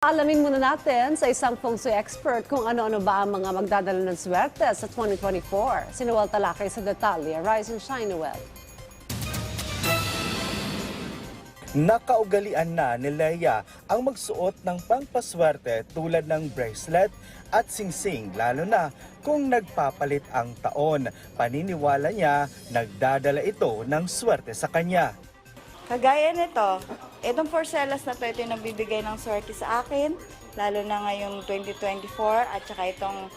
Alamin muna natin sa isang feng shui expert kung ano-ano ba ang mga magdadala ng swerte sa 2024. Si Noel Talakay sa detalye. Rise and shine, Noel. Nakaugalian na ni Leia ang magsuot ng pangpaswerte tulad ng bracelet at singsing lalo na kung nagpapalit ang taon. Paniniwala niya nagdadala ito ng swerte sa kanya. Kagaya nito, itong porcelas na to, ito yung nagbibigay ng swerte sa akin, lalo na ngayong 2024, at saka itong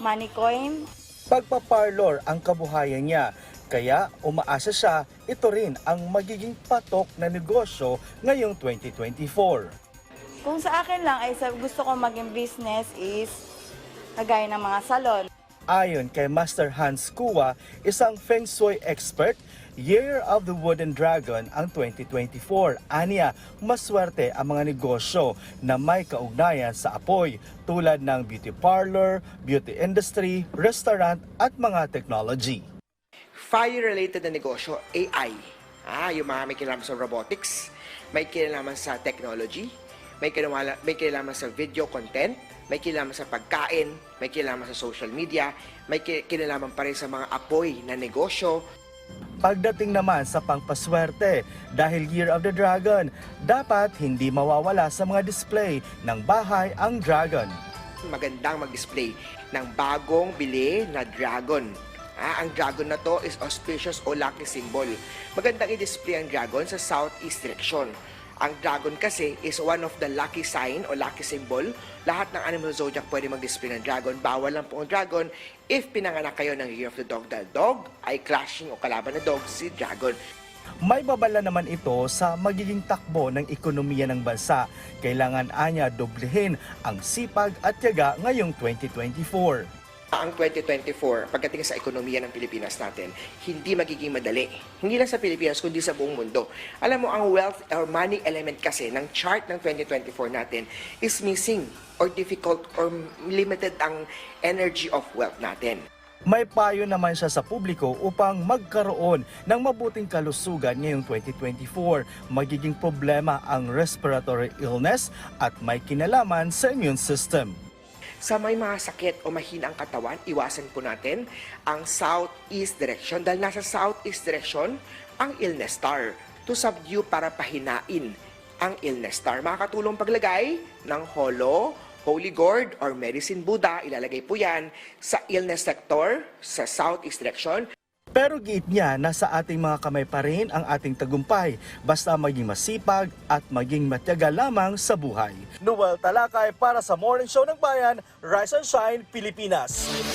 money coin. Pagpaparlor ang kabuhayan niya, kaya umaasa siya ito rin ang magiging patok na negosyo ngayong 2024. Kung sa akin lang ay sa gusto ko maging business is kagaya ng mga salon. Ayon kay Master Hans Kua, isang Feng Shui expert, Year of the Wooden Dragon ang 2024. Aniya, maswerte ang mga negosyo na may kaugnayan sa apoy tulad ng beauty parlor, beauty industry, restaurant at mga technology. Fire-related na negosyo, AI. Ah, yung mga may kinalaman sa robotics, may kinalaman sa technology, may kinalaman, may kinalaman sa video content, may kinalaman sa pagkain, may kinalaman sa social media, may ki- kinalaman pa rin sa mga apoy na negosyo, Pagdating naman sa pangpaswerte, dahil Year of the Dragon, dapat hindi mawawala sa mga display ng bahay ang dragon. magandang mag-display ng bagong bili na dragon. Ah, ang dragon na to is auspicious o lucky symbol. Magandang i-display ang dragon sa southeast direction. Ang dragon kasi is one of the lucky sign o lucky symbol. Lahat ng animal zodiac pwede mag-display ng dragon. Bawal lang po ang dragon if pinanganak kayo ng Year of the Dog dahil dog ay clashing o kalaban na dog si dragon. May babala naman ito sa magiging takbo ng ekonomiya ng bansa. Kailangan anya doblehin ang sipag at tiyaga ngayong 2024. Ang 2024, pagdating sa ekonomiya ng Pilipinas natin, hindi magiging madali. Hindi lang sa Pilipinas, kundi sa buong mundo. Alam mo, ang wealth or money element kasi ng chart ng 2024 natin is missing or difficult or limited ang energy of wealth natin. May payo naman siya sa publiko upang magkaroon ng mabuting kalusugan ngayong 2024. Magiging problema ang respiratory illness at may kinalaman sa immune system. Sa may mga sakit o mahina ang katawan, iwasan po natin ang southeast direction dahil nasa southeast direction ang illness star to subdue para pahinain ang illness star. Makakatulong paglagay ng holo, holy gourd, or medicine Buddha. Ilalagay po yan sa illness sector sa southeast direction. Pero giit niya na sa ating mga kamay pa rin ang ating tagumpay basta maging masipag at maging matyaga lamang sa buhay. Noel Talakay para sa Morning Show ng Bayan, Rise and Shine, Pilipinas.